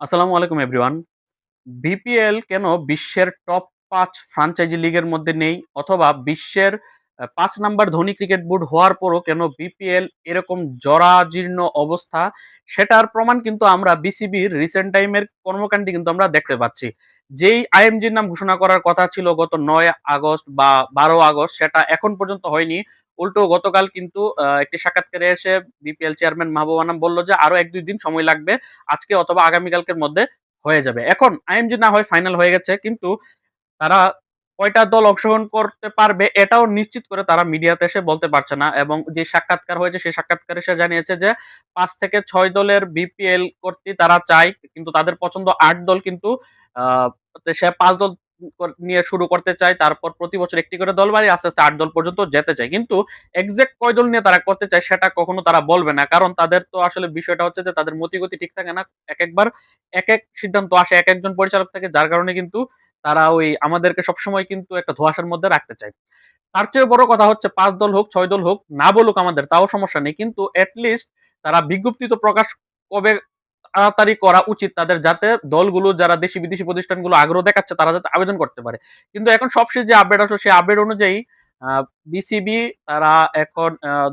আসসালামু আলাইকুম everyone. BPL কেন বিশ্বের টপ পাঁচ ফ্রাঞ্চাইজি লিগের মধ্যে নেই? অথবা বিশ্বের পাঁচ নাম্বার ধনী ক্রিকেট বোর্ড হওয়ার পরও কেন বিপিএল এরকম জরাজীর্ণ অবস্থা? সেটার প্রমাণ কিন্তু আমরা বিসিবির রিসেন্ট টাইমের কর্মকাণ্ডে কিন্তু আমরা দেখতে পাচ্ছি। যেই আইএমজির নাম ঘোষণা করার কথা ছিল গত নয় আগস্ট বা ১২ আগস্ট, সেটা এখন পর্যন্ত হয়নি। উল্টো গতকাল কিন্তু একটি সাক্ষাৎকারে এসে বিপিএল চেয়ারম্যান মাহবুব আনাম বলল যে, "আরও ১-২ দিন সময় লাগবে। আজকে অথবা আগামীকালকের মধ্যে হয়ে যাবে।" এখন আইএমজি না হয় ফাইনাল হয়ে গেছে। কিন্তু তারা কয়টা দল অংশগ্রহণ করতে পারবে এটাও নিশ্চিত করে তারা মিডিয়াতে এসে বলতে পারছে না এবং যে সাক্ষাৎকার হয়েছে সেই সাক্ষাৎকারে সে জানিয়েছে যে পাঁচ থেকে ছয় দলের বিপিএল করতে তারা চায়। কিন্তু তাদের পছন্দ আট দল কিন্তু সে পাঁচ দল নিয়ে শুরু করতে চায়। তারপর প্রতি বছর একটি করে দল বাড়িয়ে আস্তে, আস্তে ৮ দল পর্যন্ত যেতে চায়। কিন্তু এক্সাক্ট কয় দল নিয়ে তারা করতে চায় সেটা কখনো তারা বলবে না। কারণ তাদের তো আসলে বিষয়টা হচ্ছে যে তাদের মতিগতি ঠিক থাকে না। একেকবার একেক সিদ্ধান্ত আসে এক একজন পরিচালক থেকে যার কারণে কিন্তু তারা ওই আমাদেরকে সবসময় কিন্তু একটা ধোঁয়াশার মধ্যে রাখতে চায়। তার চেয়ে বড় কথা হচ্ছে পাঁচ দল হোক, ছয় দল হোক, না বলুক আমাদের তাও সমস্যা নেই। কিন্তু এট লিস্ট তারা বিজ্ঞপ্তি তো প্রকাশ কবে তাড়াতাড়ি করা উচিত তাদের যাতে দলগুলো যারা দেশি বিদেশি প্রতিষ্ঠানগুলো আগ্রহ দেখাচ্ছে তারা যাতে আবেদন করতে পারে। কিন্তু এখন সবশেষ যে আপডেট আসলো সেই আপডেট অনুযায়ী বিসিবি তারা এখন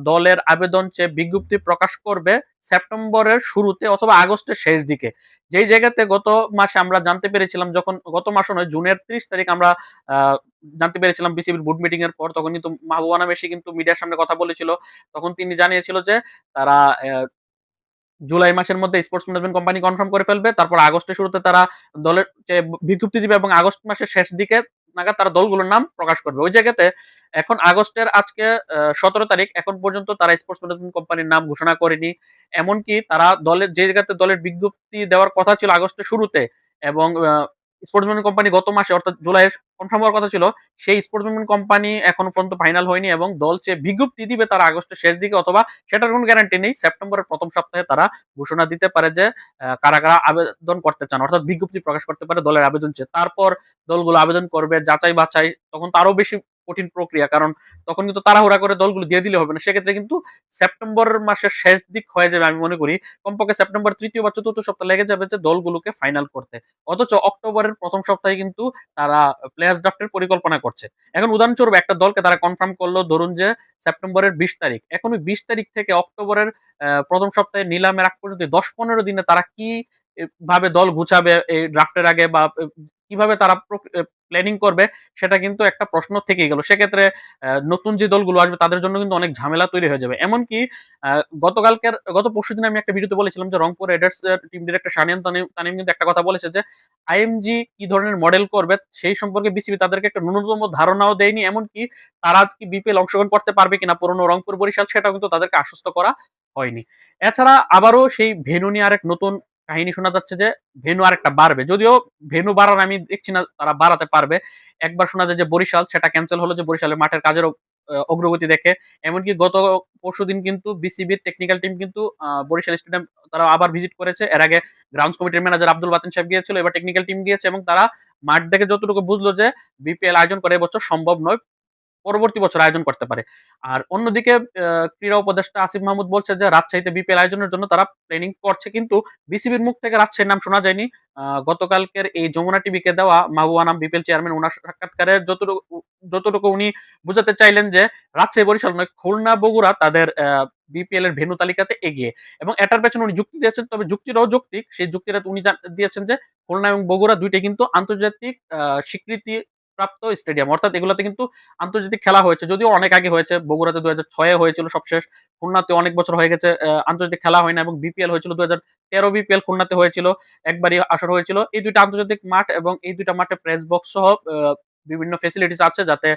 দলের আবেদন চেয়ে বিজ্ঞপ্তি প্রকাশ করবে সেপ্টেম্বরের শুরুতে অথবা আগস্টের শেষ দিকে। যেই জায়গাতে গত মাসে আমরা জানতে পেরেছিলাম যখন, গত মাসও নয়, জুনের ৩০ তারিখ আমরা জানতে পেরেছিলাম বিসিবির বোর্ড মিটিং এর পর তখন কিন্তু মাহবুব আনাম এসে কিন্তু মিডিয়ার সামনে কথা বলেছিল। তখন তিনি জানিয়েছিল যে তারা জুলাই মাসের মধ্যে স্পোর্টস ম্যানেজমেন্ট কোম্পানি কনফার্ম করে ফেলবে। তারপর আগস্টের শুরুতে তারা দলের বিজ্ঞপ্তি দিবে এবং আগস্ট মাসের শেষ দিকে নাগাদ তারা দলগুলোর নাম প্রকাশ করবে। ওই জায়গাতে এখন আগস্টের আজকে সতেরো ১৭ তারিখ, এখন পর্যন্ত তারা স্পোর্টস ম্যানেজমেন্ট কোম্পানির নাম ঘোষণা করেনি। এমনকি তারা দলের, যে জায়গাতে দলের বিজ্ঞপ্তি দেওয়ার কথা ছিল আগস্টের শুরুতে এবং আ স্পোর্টস ম্যানেজমেন্ট কোম্পানি গত মাসে অর্থাৎ জুলাইয়ে কনফার্ম হওয়ার কথা ছিল। সেই স্পোর্টসম্যান কোম্পানি এখনও পর্যন্ত ফাইনাল হয়নি এবং দল চেয়ে বিজ্ঞপ্তি দিবে তারা আগস্টের শেষ দিকে অথবা সেটার কোনো গ্যারান্টি নেই। সেপ্টেম্বরের প্রথম সপ্তাহে তারা ঘোষণা দিতে পারে যে কারা, কারা আবেদন করতে চান। অর্থাৎ বিজ্ঞপ্তি প্রকাশ করতে পারে দলের আবেদন চেয়ে। তারপর দলগুলো আবেদন করবে যাচাই-বাছাই তখন তারও বেশি কঠিন প্রক্রিয়া। কারণ তখন কিন্তু তাড়াহুড়া করে দলগুলো দিয়ে দিলে হবে না। সেক্ষেত্রে কিন্তু সেপ্টেম্বর মাসের শেষ দিক হয়ে যাবে আমি মনে করি। কমপক্ষে সেপ্টেম্বর তৃতীয় বা চতুর্থ সপ্তাহ লেগে যাবে যে দলগুলোকে ফাইনাল করতে। অথচ অক্টোবরের প্রথম সপ্তাহে কিন্তু তারা প্লেয়ার্স ড্রাফট এর পরিকল্পনা করছে। এখন উদাহরণস্বরূপ একটা দলকে তারা কনফার্ম করল ধরুন যে সেপ্টেম্বরের ২০ তারিখ। এখন ওই ২০ তারিখ থেকে অক্টোবরের ১ম সপ্তাহে নিলামের আগ পর্যন্ত দশ পনেরো দিনে তারা কি ভাবে দল গুছাবে এই ড্রাফটের আগে বা কীভাবে তারা প্ল্যানিং করবে সেটা কিন্তু একটা প্রশ্ন থেকেই গেল। সেক্ষেত্রে নতুন যে দলগুলো আসবে তাদের জন্য কিন্তু অনেক ঝামেলা তৈরি হয়ে যাবে। এমনকি গতকালকের, গত পরশুদিন আমি একটা ভিডিওতে বলেছিলাম যে রংপুর রাইডার্স এর টিম ডিরেক্টর শাহরিয়ার তানিম কিন্তু একটা কথা বলেছে যে আইএমজি কি ধরনের মডেল করবে সেই সম্পর্কে বিসিবি তাদেরকে একটা ন্যূনতম ধারণাও দেয়নি। এমনকি তারা কি বিপিএল অংশগ্রহণ করতে পারবে কিনা পুরনো রংপুর বরিশাল সেটাও কিন্তু তাদেরকে আশ্বস্ত করা হয়নি। এছাড়া আবারও সেই ভেন্যু নিয়ে আরেক নতুন কাহিনী শোনা যাচ্ছে যে ভেন্যু আরেকটা বাড়বে। যদিও ভেন্যু বাড়ার আমি দেখছি না তারা বাড়াতে পারবে। একবার শোনা যায় যে বরিশাল, সেটা ক্যানসেল হলো যে বরিশালের মাঠের কাজেরও অ অগ্রগতি দেখে। এমনকি গত পরশুদিন কিন্তু বিসিবির টেকনিক্যাল টিম কিন্তু বরিশাল স্টেডিয়াম তারা আবার ভিজিট করেছে। এর আগে গ্রাউন্ডস কমিটির ম্যানেজার আব্দুল বাতেন সাহেব গিয়েছিল। এবার টেকনিক্যাল টিম গিয়েছে এবং তারা মাঠ দেখে যতটুকু বুঝলো যে বিপিএল আয়োজন করে এবছর সম্ভব নয়। পরবর্তী বছর আয়োজন করতে পারে। আর অন্যদিকে ক্রীড়া উপদেষ্টা আসিফ মাহমুদ বলছে যে, রাজশাহীতে বিপিএল আয়োজনের জন্য তারা প্ল্যানিং করছে। কিন্তু বিসিবির মুখ থেকে রাজশাহীর নাম শোনা যায়নি। গতকালকের এই যমুনা টিভিকে দেওয়া মাহবুব আনাম বিপিএল চেয়ারম্যান উনার সাক্ষাৎকারে যতটুকু যতটুকু উনি বুঝাতে চাইলেন যে, রাজশাহী বরিশাল নয়, খুলনা, বগুড়া তাদের বিপিএল এর ভেন্যু তালিকাতে এগিয়ে। এবং এটার পেছনে উনি যুক্তি দিয়েছেন, তবে যুক্তিটাও যৌক্তিক। সেই যুক্তিটা উনি দিয়েছেন যে, খুলনা এবং বগুড়া ২ টাই কিন্তু আন্তর্জাতিক স্বীকৃতি প্রাপ্ত স্টেডিয়াম। অর্থাৎ এগুলাতে কিন্তু আন্তর্জাতিক খেলা হয়েছে। যদিও অনেক আগে হয়েছে। বগুড়াতে ২০০৬ এ হয়েছিল সবশেষ। খুলনাতে অনেক বছর হয়ে গেছে আন্তর্জাতিক খেলা হয় না এবং বিপিএল হয়েছিল ২০১৩ বিপিএল খুলনাতে হয়েছিল। একবারই আসর হয়েছিল। এই দুইটা আন্তর্জাতিক মাঠ এবং এই দুইটা মাঠে প্রেস বক্স সহ বিভিন্ন ফেসিলিটিস আছে যাতে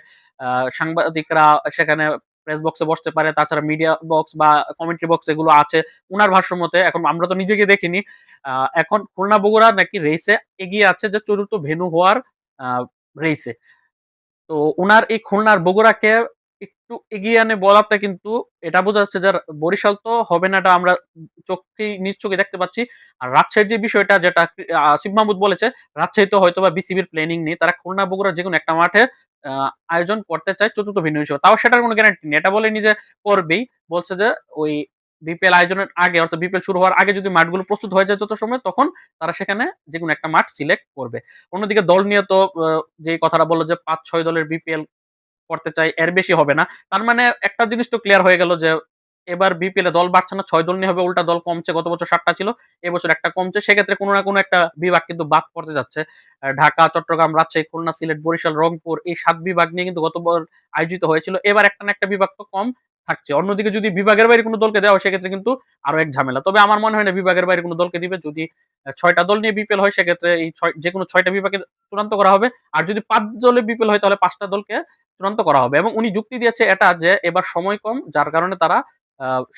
সাংবাদিকরা সেখানে প্রেস বক্সে বসতে পারে। তাছাড়া মিডিয়া বক্স বা কমেন্ট্রি বক্স এগুলো আছে। উনার ভাষ্য মতে এখন আমরা তো নিজেকে দেখিনি। এখন খুলনা বগুড়া নাকি রেসে এগিয়ে আছে যে চতুর্থ ভেন্যু হওয়ার রেইসে। তো ওনার এই খুলনার বগুড়াকে একটু এগিয়ে আনে বলাতে কিন্তু এটা বোঝা যাচ্ছে যে বরিশাল তো হবে না এটা আমরা চোখেই, নিজ চোখে দেখতে পাচ্ছি। আর রাজশাহীর যে বিষয়টা যেটা আসিফ মাহমুদ বলেছে রাজশাহীতে হয়তোবা বিসিবির প্ল্যানিং নেই। তারা খুলনা, বগুড়া যেকোনো একটা মাঠে আয়োজন করতে চায় চতুর্থ ভিন্ন হিসেবে। তাও সেটার কোনো গ্যারান্টি নেই। এটা বলেনি যে করবেই। বলছে যে ওই বিপিএল আয়োজনের আগে, অর্থাৎ বিপিএল শুরু হওয়ার আগে যদি মাঠগুলো প্রস্তুত হয়ে যায় যত সময়, তখন তারা সেখানে যে কোনো একটা মাঠ সিলেক্ট করবে। অন্যদিকে দল নিয়ে তো যে কথাটা বলল যে পাঁচ ছয় দলের বিপিএল করতে চাই, এর বেশি হবে না। তার মানে একটা জিনিস তো ক্লিয়ার হয়ে গেল যে এবার বিপিএল দল বাড়ছে না, ছয় দল নিয়ে হবে, উল্টা দল কমছে, গত বছর সাতটা ছিল, এবছর একটা কমছে, সেক্ষেত্রে কোনো না কোনো একটা বিভাগ কিন্তু বাদ পড়তে যাচ্ছে। ঢাকা, চট্টগ্রাম, রাজশাহী, খুলনা, সিলেট, বরিশাল, রংপুর, এই সাত বিভাগ নিয়ে কিন্তু গতবার আয়োজিত হয়েছিল। এবার একটা না একটা বিভাগ তো কম থাকছে। অন্যদিকে যদি বিভাগের বাইরে কোনো দলকে দেওয়া হয়, সেক্ষেত্রে কিন্তু আরও এক ঝামেলা। তবে আমার মনে হয় না বিভাগের বাইরে কোনো দলকে দিবে। যদি ছয়টা দল নিয়ে বিপিএল হয়, সেক্ষেত্রে এই ছয় যে কোনো ছয়টা বিভাগে চূড়ান্ত করা হবে। আর যদি পাঁচ দলে বিপিএল হয়, তাহলে পাঁচটা দলকে চূড়ান্ত করা হবে। এবং উনি যুক্তি দিয়েছে এটা যে, এবার সময় কম, যার কারণে তারা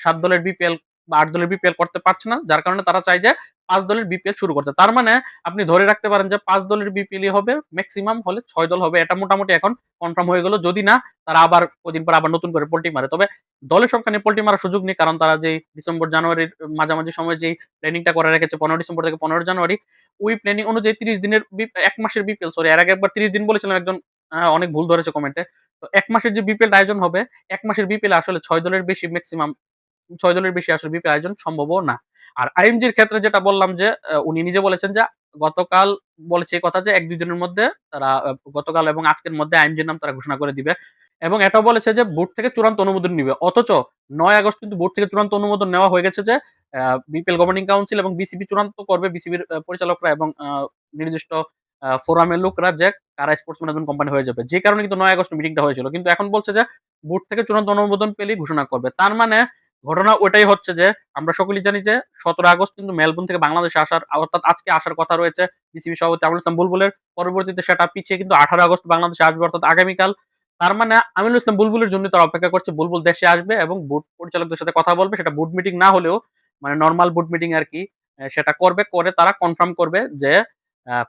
সাত দলের বিপিএল বা আট দলের বিপিএল করতে পারছে না, যার কারণে তারা চাই যে পাঁচ দলের বিপিএল শুরু করতে। তার মানে আপনি ধরে রাখতে পারেন যে পাঁচ দলের বিপিএল হবে ম্যাক্সিমাম হলে ছয় দল হবে, এটা মোটামুটি এখন কনফার্ম হয়ে গেল। যদি না, তারা আবার কদিন পর আবার নতুন করে পোল্টি মারে। তবে দলের সংখ্যা নিয়ে পোল্টি মারার সুযোগ নেই, কারণ তারা যে ডিসেম্বর জানুয়ারির মাঝামাঝি সময় যে প্ল্যানিংটা করে রেখেছে, পনেরো ডিসেম্বর থেকে পনেরো জানুয়ারি ওই প্ল্যানিং অনুযায়ী তিরিশ দিনের এক মাসের বিপিএল সরি এর আগে একবার তিরিশ দিন বলেছিলাম, একজন অনেক ভুল ধরেছে কমেন্টে তো এক মাসের যে বিপিএল আয়োজন হবে, এক মাসের বিপিএল আসলে ছয় দলের বেশি ম্যাক্সিমাম ছয় দলের বেশি আসলে বিপিএল আয়োজন সম্ভবও না। আর আইএমজির ক্ষেত্রে যেটা বললাম যে উনি নিজে বলেছেন যে, গতকাল বলেছে এই কথা যে, এক দুই দিনের মধ্যে তারা গতকাল এবং আজকের মধ্যে আইএমজির নাম তারা ঘোষণা করে দিবে। এবং এটাও বলেছে যে, বোর্ড থেকে চূড়ান্ত অনুমোদন নিবে। অথচ নয় আগস্ট কিন্তু বোর্ড থেকে চূড়ান্ত অনুমোদন নেওয়া হয়ে গেছে যে বিপিএল গভর্নিং কাউন্সিল এবং বিসিবি চূড়ান্ত করবে। বিসিবির পরিচালকরা এবং নির্দিষ্ট ফোরামের লোকরা যে কারা স্পোর্টস ম্যানেজমেন্ট কোম্পানি হয়ে যাবে। যে কারণে কিন্তু নয় আগস্ট মিটিংটা হয়েছিল। কিন্তু এখন বলছে যে বোর্ড থেকে চূড়ান্ত অনুমোদন পেলেই ঘোষণা করবে। তার মানে ঘটনা ওটাই হচ্ছে যে আমরা সকলেই জানি যে সতেরো আগস্ট কিন্তু মেলবোর্ন থেকে বাংলাদেশে আসার, অর্থাৎ আজকে আসার কথা রয়েছে বিসিবি সভাপতি আমিনুল ইসলাম বুলবুলের। পরবর্তীতে সেটা পিছিয়ে কিন্তু আঠারো আগস্ট বাংলাদেশে আসবে, অর্থাৎ আগামীকাল। তার মানে আমিনুল ইসলাম বুলবুলের জন্য তারা অপেক্ষা করছে। বুলবুল দেশে আসবে এবং বোর্ড পরিচালকদের সাথে কথা বলবে। সেটা বোর্ড মিটিং না হলেও মানে নর্মাল বোর্ড মিটিং আর কি সেটা করবে। করে তারা কনফার্ম করবে যে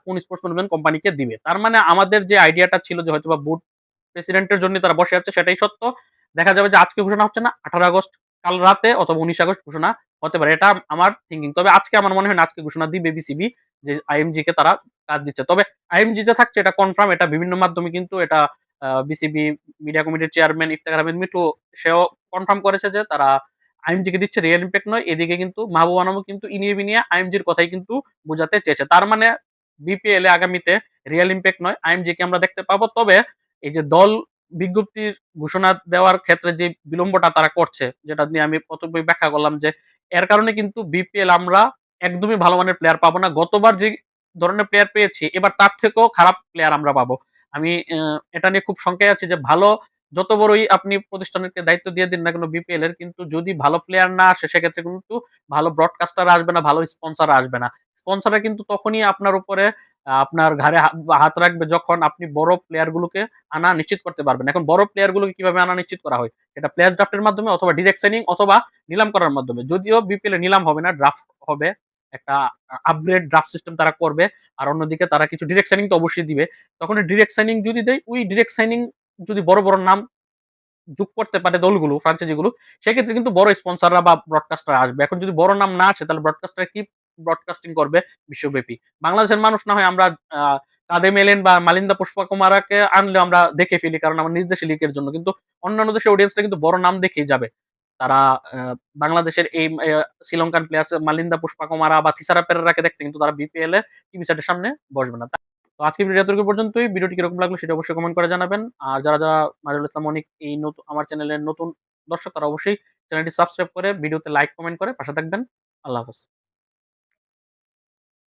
কোন স্পোর্টস ম্যানেজমেন্ট কোম্পানিকে দিবে। তার মানে আমাদের যে আইডিয়াটা ছিল যে হয়তো বা বোর্ড প্রেসিডেন্টের জন্য তারা বসে আছে, সেটাই সত্য। দেখা যাবে যে আজকে ঘোষণা হচ্ছে না, আঠারো আগস্ট কাল রাতে অথবা উনিশ আগস্ট ঘোষণা হতে পারে। এটা আমার থিঙ্কিং তবে আজকে আমার মনে হয় আজকে ঘোষণা দিবে বিসিবি যে আইএমজি কে তারা কাজ দিচ্ছে। তবে আইএমজি যে থাকছে, এটা কনফার্ম এটা বিভিন্ন মাধ্যমে কিন্তু এটা বিসিবি মিডিয়া কমিটির চেয়ারম্যান ইফতেখার আহমেদ মিঠু, সেও কনফার্ম করেছে যে তারা আইএমজি কে দিচ্ছে। রিয়েল ইম্প্যাক্ট নয়, এদিকে কিন্তু মাহবুব আনামও কিন্তু ইনিয়ে বিনিয়ে আইএমজির কথাই কিন্তু বোঝাতে চেয়েছে। তার মানে বিপিএল এ আগামীতে রিয়েল ইম্প্যাক্ট নয়। আইএমজি কে আমরা দেখতে পাবো। তবে এই যে দল বিজ্ঞপ্তির ঘোষণা দেওয়ার ক্ষেত্রে যে বিলম্বটা তারা করছে, যেটা নিয়ে আমি প্রথমে ব্যাখ্যা করলাম যে এর কারণে কিন্তু বিপিএল আমরা একদমই ভালো মানের প্লেয়ার পাবো না। গতবার যে ধরনের প্লেয়ার পেয়েছি, এবার তার থেকেও খারাপ প্লেয়ার আমরা পাবো। আমি এটা নিয়ে খুব শঙ্কায় আছি যে ভালো যত বড়ই আপনি প্রতিষ্ঠানকে দায়িত্ব দিয়ে দিন না কেন বিপিএল এর কিন্তু যদি ভালো প্লেয়ার না আসে, সেক্ষেত্রে কিন্তু ভালো ব্রডকাস্টার আসবে না, ভালো স্পন্সর আসবে না। স্পন্সররা কিন্তু তখনই আপনার উপরে আপনার ঘাড়ে হাত রাখবে যখন আপনি বড় প্লেয়ার গুলোকে আনা নিশ্চিত করতে পারবেন। এখন বড় প্লেয়ার গুলোকে কীভাবে আনা নিশ্চিত করা হয়? এটা প্লেয়ার ড্রাফটের মাধ্যমে অথবা ডিরেক্ট সাইনিং অথবা নিলাম করার মাধ্যমে। যদিও বিপিএল এ নিলাম হবে না ড্রাফট হবে, একটা আপগ্রেড ড্রাফট সিস্টেম তারা করবে। আর অন্যদিকে তারা কিছু ডিরেক্ট সাইনিং তো অবশ্যই দিবে। তখন ডিরেক্ট সাইনিং যদি দেয়, ওই ডিরেক্ট সাইনিং যদি বড় বড় নাম যোগ করতে পারে দলগুলো ফ্রাঞ্চাইজিগুলো সেক্ষেত্রে কিন্তু বড় স্পন্সররা বা ব্রডকাস্টার আসবে। এখন যদি বড় নাম না আসে তাহলে ব্রডকাস্টার কি ব্রডকাস্টিং করবে? বিশ্বব্যাপী। বাংলাদেশের মানুষ না হয় আমরা আহ, কাদেম এলেন বা মালিন্দা পুষ্পকুমারাকে আনলে আমরা দেখে ফেলি কারণ আমার নিজ দেশে লিগের জন্য। কিন্তু অন্যান্য দেশের অডিয়েন্সটা কিন্তু বড় নাম দেখেই যাবে। তারা বাংলাদেশের এই শ্রীলঙ্কান প্লেয়ার মালিন্দা পুষ্পকুমারা বা থিসারা পেরেরাকে দেখতে কিন্তু তারা বিপিএল এ টিভি সেটের সামনে বসবে না। তো আজকে ভিডিও এতটুকু পর্যন্তই। ভিডিওটি কীরকম লাগল সেটা অবশ্যই কমেন্ট করে জানাবেন। আর যারা যারা মাজুল ইসলাম অনেক এই নতুন আমার চ্যানেলের নতুন দর্শক, তারা অবশ্যই চ্যানেলটি সাবস্ক্রাইব করে ভিডিওতে লাইক কমেন্ট করে, পাশে থাকবেন। আল্লাহ হাফেজ।